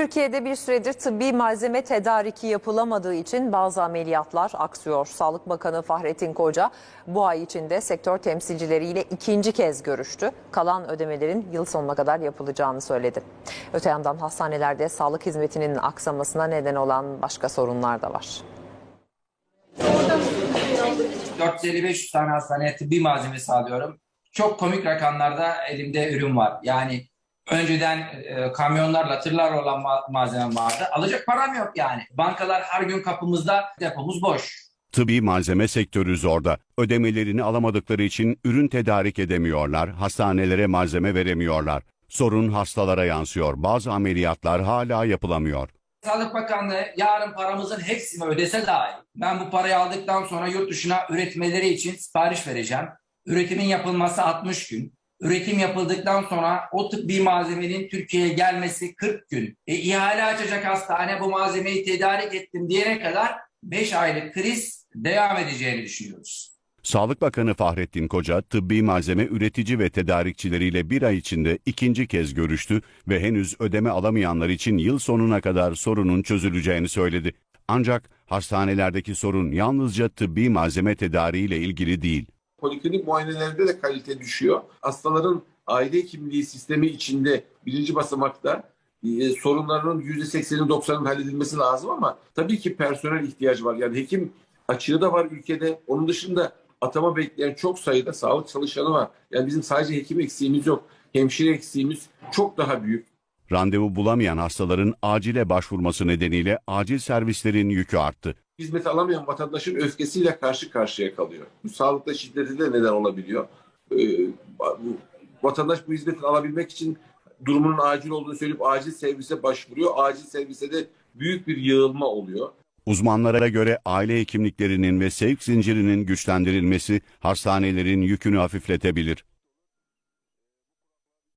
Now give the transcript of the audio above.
Türkiye'de bir süredir tıbbi malzeme tedariki yapılamadığı için bazı ameliyatlar aksıyor. Sağlık Bakanı Fahrettin Koca bu ay içinde sektör temsilcileriyle ikinci kez görüştü. Kalan ödemelerin yıl sonuna kadar yapılacağını söyledi. Öte yandan hastanelerde sağlık hizmetinin aksamasına neden olan başka sorunlar da var. 450-500 tane hastaneye tıbbi malzeme sağlıyorum. Çok komik rakamlarda elimde ürün var. Yani önceden e, kamyonlarla, tırlarla olan ma- malzemem vardı. Alacak param yok yani. Bankalar her gün kapımızda, depomuz boş. Tıbbi malzeme sektörü zorda. Ödemelerini alamadıkları için ürün tedarik edemiyorlar, hastanelere malzeme veremiyorlar. Sorun hastalara yansıyor. Bazı ameliyatlar hala yapılamıyor. Sağlık Bakanlığı yarın paramızın hepsini ödese dahi ben bu parayı aldıktan sonra yurt dışına üretmeleri için sipariş vereceğim. Üretimin yapılması 60 gün. Üretim yapıldıktan sonra o tıbbi malzemenin Türkiye'ye gelmesi 40 gün. E, ihale açacak hastane bu malzemeyi tedarik ettim diyene kadar 5 aylık kriz devam edeceğini düşünüyoruz. Sağlık Bakanı Fahrettin Koca, tıbbi malzeme üretici ve tedarikçileriyle bir ay içinde ikinci kez görüştü ve henüz ödeme alamayanlar için yıl sonuna kadar sorunun çözüleceğini söyledi. Ancak hastanelerdeki sorun yalnızca tıbbi malzeme tedariğiyle ilgili değil. Poliklinik muayenelerde de kalite düşüyor. Hastaların aile hekimliği sistemi içinde birinci basamakta e, sorunlarının %80'in 90'ın halledilmesi lazım ama tabii ki personel ihtiyacı var. Yani hekim açığı da var ülkede. Onun dışında atama bekleyen çok sayıda sağlık çalışanı var. Yani bizim sadece hekim eksiğimiz yok. Hemşire eksiğimiz çok daha büyük. Randevu bulamayan hastaların acile başvurması nedeniyle acil servislerin yükü arttı. Hizmet alamayan vatandaşın öfkesiyle karşı karşıya kalıyor. Bu sağlıkta şiddete de neden olabiliyor. Ee, vatandaş bu hizmeti alabilmek için durumunun acil olduğunu söyleyip acil servise başvuruyor. Acil servise de büyük bir yığılma oluyor. Uzmanlara göre aile hekimliklerinin ve sevk zincirinin güçlendirilmesi hastanelerin yükünü hafifletebilir.